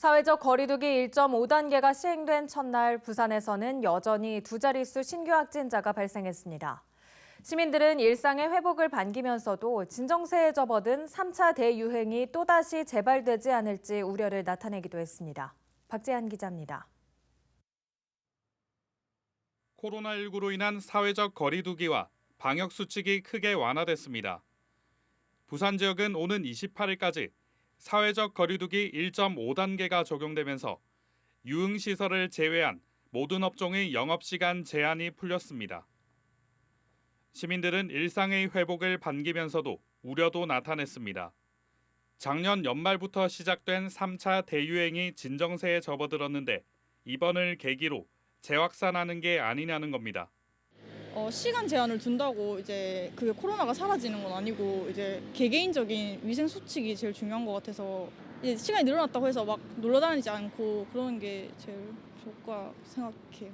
사회적 거리두기 1.5단계가 시행된 첫날 부산에서는 여전히 두 자릿수 신규 확진자가 발생했습니다. 시민들은 일상의 회복을 반기면서도 진정세에 접어든 3차 대유행이 또다시 재발되지 않을지 우려를 나타내기도 했습니다. 박재한 기자입니다. 코로나19로 인한 사회적 거리두기와 방역 수칙이 크게 완화됐습니다. 부산 지역은 오는 28일까지 사회적 거리두기 1.5단계가 적용되면서 유흥 시설을 제외한 모든 업종의 영업 시간 제한이 풀렸습니다. 시민들은 일상의 회복을 반기면서도 우려도 나타냈습니다. 작년 연말부터 시작된 3차 대유행이 진정세에 접어들었는데 이번을 계기로 재확산하는 게 아니냐는 겁니다. 어, 시간 제한을 둔다고 이제 그게 코로나가 사라지는 건 아니고 이제 개개인적인 위생 수칙이 제일 중요한 것 같아서 이제 시간이 늘어났다고 해서 막 놀러 다니지 않고 그러는 게 제일 좋을 거라 생각해요.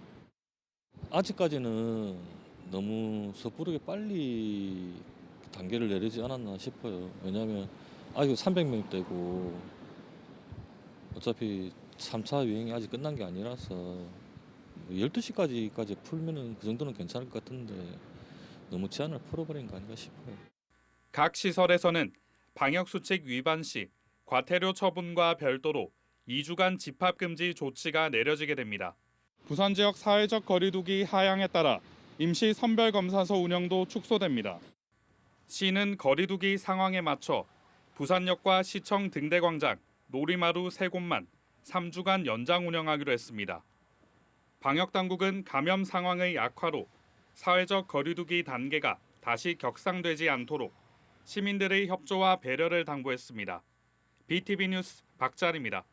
아직까지는 너무 섣부르게 빨리 단계를 내리지 않았나 싶어요. 왜냐하면 아직 300명대고 어차피 3차 유행이 아직 끝난 게 아니라서 12시까지까지 풀면은 그 정도는 괜찮을 것 같은데 너무 제한을 풀어버린 거 아닌가 싶어요. 각 시설에서는 방역 수칙 위반 시 과태료 처분과 별도로 2주간 집합 금지 조치가 내려지게 됩니다. 부산 지역 사회적 거리두기 하향에 따라 임시 선별 검사소 운영도 축소됩니다. 시는 거리두기 상황에 맞춰 부산역과 시청 등대 광장, 놀이마루 세 곳만 3주간 연장 운영하기로 했습니다. 방역 당국은 감염 상황의 악화로 사회적 거리두기 단계가 다시 격상되지 않도록 시민들의 협조와 배려를 당부했습니다. BTV 뉴스 박자리입니다.